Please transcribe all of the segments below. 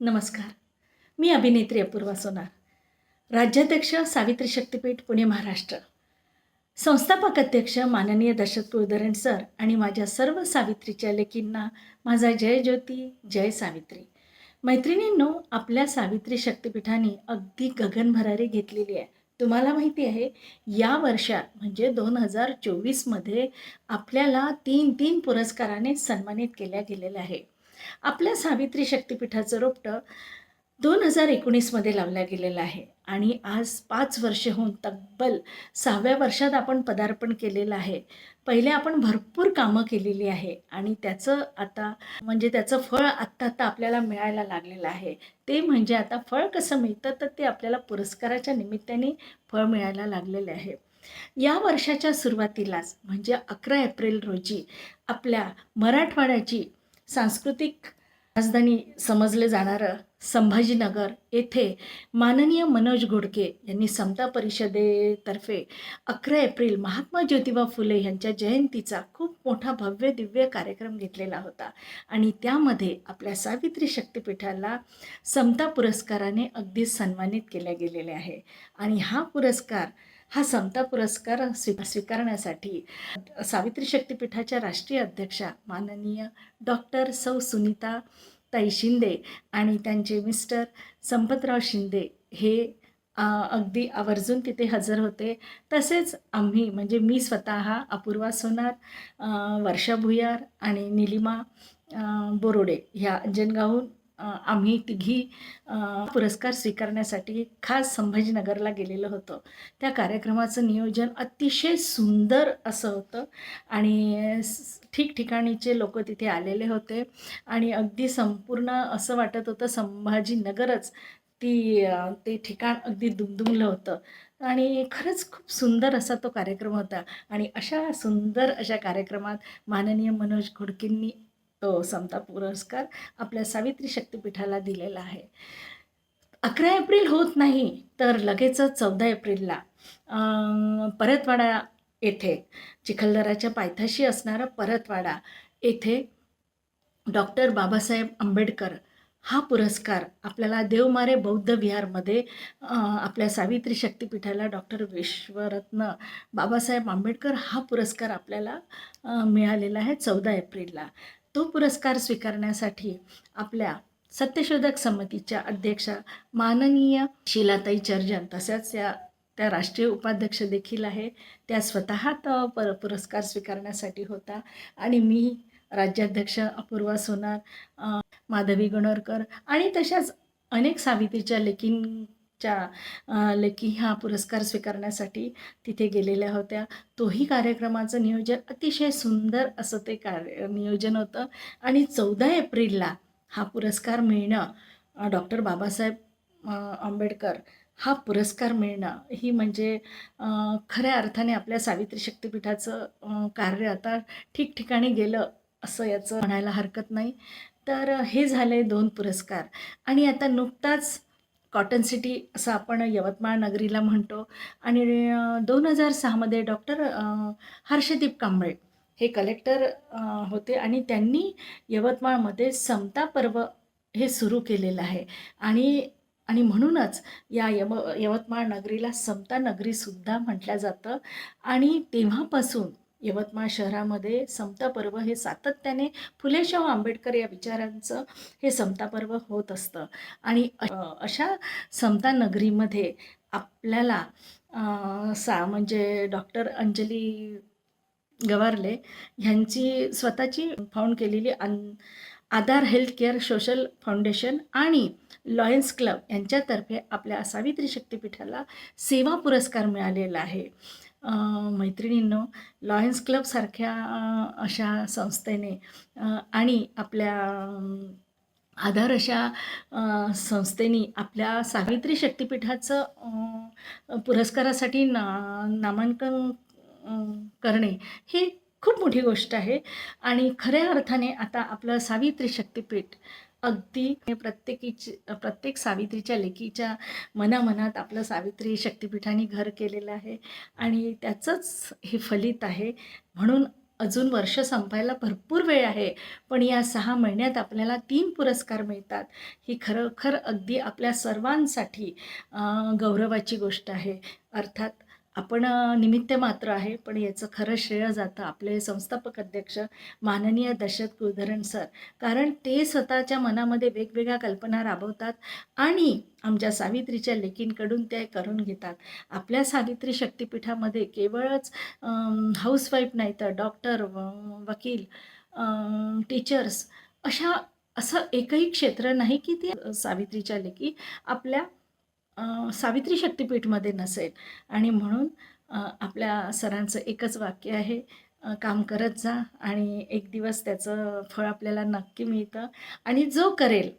नमस्कार. मी अभिनेत्री अपूर्वा सोनार. राज्याध्यक्ष सावित्री शक्तीपीठ पुणे महाराष्ट्र. संस्थापक अध्यक्ष माननीय दशरथ कुलधरण सर आणि माझ्या सर्व सावित्रीच्या लेखींना माझा जय ज्योती जय सावित्री. मैत्रिणींनो आपल्या सावित्री शक्तीपीठाने अगदी गगनभरारी घेतलेली आहे. तुम्हाला माहिती आहे या वर्षात म्हणजे दोन हजार चोवीसमध्ये आपल्याला तीन तीन पुरस्काराने सन्मानित केल्या गेलेलं आहे आपल्या सावित्री शक्तिपीठाचं रोपटं दोन हजार एकोणीसमध्ये लावला गेलेलं आहे. आणि आज पाच वर्ष होऊन तब्बल सहाव्या वर्षात आपण पदार्पण केलेलं आहे. पहिले आपण भरपूर कामं केलेली आहे. आणि त्याचं आता म्हणजे त्याचं फळ आत्ता आत्ता आपल्याला मिळायला लागलेलं आहे. ते म्हणजे आता फळ कसं मिळतं तर ते आपल्याला पुरस्काराच्या निमित्ताने फळ मिळायला लागलेले आहे. या वर्षाच्या सुरुवातीलाच म्हणजे अकरा एप्रिल रोजी आपल्या मराठवाड्याची सांस्कृतिक राजधानी समजले जाणारं संभाजीनगर येथे माननीय मनोज घोडके यांनी समता परिषदेतर्फे अकरा एप्रिल महात्मा ज्योतिबा फुले यांच्या जयंतीचा खूप मोठा भव्य दिव्य कार्यक्रम घेतलेला होता. आणि त्यामध्ये आपल्या सावित्री शक्तीपीठाला समता पुरस्काराने अगदी सन्मानित केले गेलेले आहे. आणि हा पुरस्कार हा समता पुरस्कार स्वी स्वीकारण्यासाठी सावित्री शक्तीपीठाच्या राष्ट्रीय अध्यक्षा माननीय डॉक्टर सौ सुनीता ताई शिंदे आणि त्यांचे मिस्टर संपतराव शिंदे हे अगदी आवर्जून तिथे हजर होते. तसेच आम्ही म्हणजे मी स्वतः अपूर्वा सोनार वर्षा भुयार आणि निलिमा बोरोडे ह्या अंजनगावहून आम्ही तिघी पुरस्कार स्वीकारण्यासाठी खास संभाजीनगरला गेलेलो होतो. त्या कार्यक्रमाचं नियोजन अतिशय सुंदर असं होतं आणि ठिकठिकाणीचे लोक तिथे आलेले होते आणि अगदी संपूर्ण असं वाटत होतं संभाजीनगरच ती ते ठिकाण अगदी दुमदुमलं होतं. आणि खरंच खूप सुंदर असा तो कार्यक्रम होता आणि अशा सुंदर अशा कार्यक्रमात माननीय मनोज घोडकेंनी तो समता पुरस्कार आपल्या सावित्री शक्तीपीठाला दिलेला आहे. अकरा एप्रिल होत नाही तर लगेचच चौदा एप्रिलला परतवाडा येथे चिखलदराच्या पायथ्याशी असणारा परतवाडा येथे डॉक्टर बाबासाहेब आंबेडकर हा पुरस्कार आपल्याला देवमारे बौद्ध विहारमध्ये आपल्या सावित्री शक्तीपीठाला डॉक्टर विश्वरत्न बाबासाहेब आंबेडकर हा पुरस्कार आपल्याला मिळालेला आहे चौदा एप्रिलला. तो पुरस्कार स्वीकारण्यासाठी आपल्या सत्यशोधक समितीच्या अध्यक्षा माननीय शिलाताई चर्जन तसेच या त्या राष्ट्रीय उपाध्यक्ष देखील आहे. त्या स्वतः तो पर पुरस्कार स्वीकारण्यासाठी होता. आणि मी राज्याध्यक्ष अपूर्वा सोनार माधवी गणोरकर आणि तशाच अनेक सावित्रीच्या लेकींच्या च्या लेकी हा पुरस्कार स्वीकारण्यासाठी तिथे गेलेल्या होत्या. तोही कार्यक्रमाचं नियोजन अतिशय सुंदर असं ते कार्य नियोजन होतं. आणि चौदा एप्रिलला हा पुरस्कार मिळणं डॉक्टर बाबासाहेब आंबेडकर हा पुरस्कार मिळणं ही म्हणजे खऱ्या अर्थाने आपल्या सावित्री शक्तीपीठाचं कार्य आता ठिकठिकाणी गेलं असं याचं म्हणायला हरकत नाही. तर हे झाले दोन पुरस्कार. आणि आता नुकताच कॉटन सिटी असं आपण यवतमाळ नगरीला म्हणतो. आणि दोन हजार सहामध्ये डॉक्टर हर्षदीप कांबळे हे कलेक्टर होते. आणि त्यांनी यवतमाळमध्ये समता पर्व हे सुरू केलेलं आहे. आणि आणि म्हणूनच या यव यवतमाळ नगरीला समता नगरीसुद्धा म्हटलं जातं. आणि तेव्हापासून यवतमाळ शहरामध्ये समता पर्व हे सातत्याने फुलेशाहू आंबेडकर या विचारांचं हे समता पर्व होत असतं. आणि अशा समता नगरीमध्ये आपल्याला सा म्हणजे डॉक्टर अंजली गवारले ह्यांची स्वतःची फाउंड केलेली अन Aadhaar health care social foundation आणि लॉयन्स क्लब यांच्यातर्फे आपल्या सावित्री शक्तीपीठाला सेवा पुरस्कार मिळालेला आहे. मैत्रिणींनो लॉयन्स क्लबसारख्या अशा संस्थेने आणि आपल्या आधार अशा संस्थेनी आपल्या सावित्री शक्तीपीठाचं पुरस्कारासाठी ना नामांकन करणे ही खूप मोठी गोष्ट आहे. आणि खऱ्या अर्थाने आता आपलं सावित्री शक्तीपीठ अगदी प्रत्येकीची प्रत्येक सावित्रीच्या लेकीच्या मनामनात आपलं सावित्री शक्तिपीठाने घर केलेलं आहे आणि त्याचंच हे फलित आहे. म्हणून अजून वर्ष संपायला भरपूर वेळ आहे पण या सहा महिन्यात आपल्याला तीन पुरस्कार मिळतात. ही खरोखर अगदी आपल्या सर्वांसाठी गौरवाची गोष्ट आहे. अर्थात आपण निमित्त मात्र आहे पण याचं खरं श्रेय जातं आपले संस्थापक अध्यक्ष माननीय दशरथ कुलधरण सर. कारण ते स्वतःच्या मनामध्ये वेगवेगळ्या कल्पना राबवतात आणि आमच्या सावित्रीच्या लेकींकडून ते करून घेतात. आपल्या सावित्री शक्तिपीठामध्ये केवळच हाऊसवाईफ नाही तर डॉक्टर व- वकील टीचर्स अशा असं एकही क्षेत्र नाही की ती सावित्रीच्या लेकी आपल्या सावित्री शक्तिपीठमध्ये नसेल. आणि म्हणून आपल्या सरांचं एकच वाक्य आहे काम करत जा आणि एक दिवस त्याचं फळ आपल्याला नक्की मिळतं. आणि जो करेल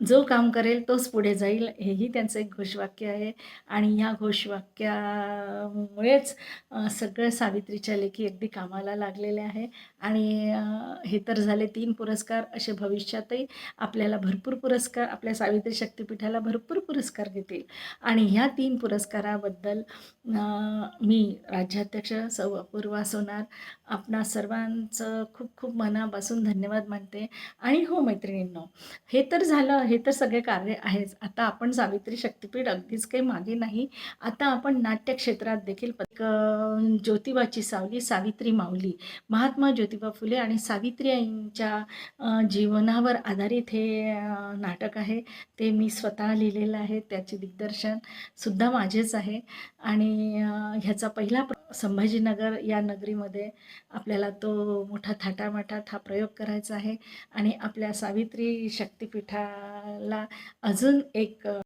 जो काम करेल तोच पुढे जाईल. हेही त्यांचं एक घोषवाक्य आहे. आणि ह्या घोषवाक्यामुळेच सगळं सावित्रीच्या लेखी अगदी कामाला लागलेले आहे. आणि हे तर झाले तीन पुरस्कार असे भविष्यातही आपल्याला भरपूर पुरस्कार आपल्या सावित्री शक्तिपीठाला भरपूर पुरस्कार देतील. आणि ह्या तीन पुरस्काराबद्दल मी राज्याध्यक्ष सौ अपूर्वा सोनार आपणा सर्वांचं खूप खूप मनापासून धन्यवाद मानते. आणि हो मैत्रिणींनो हे तर झालं हे तर सगळे कार्य आहेच. आता आपण सावित्री शक्तिपीठ अगदीच काही मागे नाही. आता आपण नाट्य क्षेत्रात देखील पक ज्योतिबाची सावली सावित्री माऊली महात्मा ज्योतिबा फुले आणि सावित्री यांच्या जीवनावर आधारित हे नाटक आहे. ते मी स्वतः लिहिलेलं आहे. त्याचे दिग्दर्शन सुद्धा माझेच आहे. आणि ह्याचा पहिला प्र- संभाजीनगर या नगरीमध्ये आपल्याला तो मोठा थाटामाटात हा प्रयोग करायचा आहे. आणि आपल्या सावित्री शक्तिपीठाला अजून एक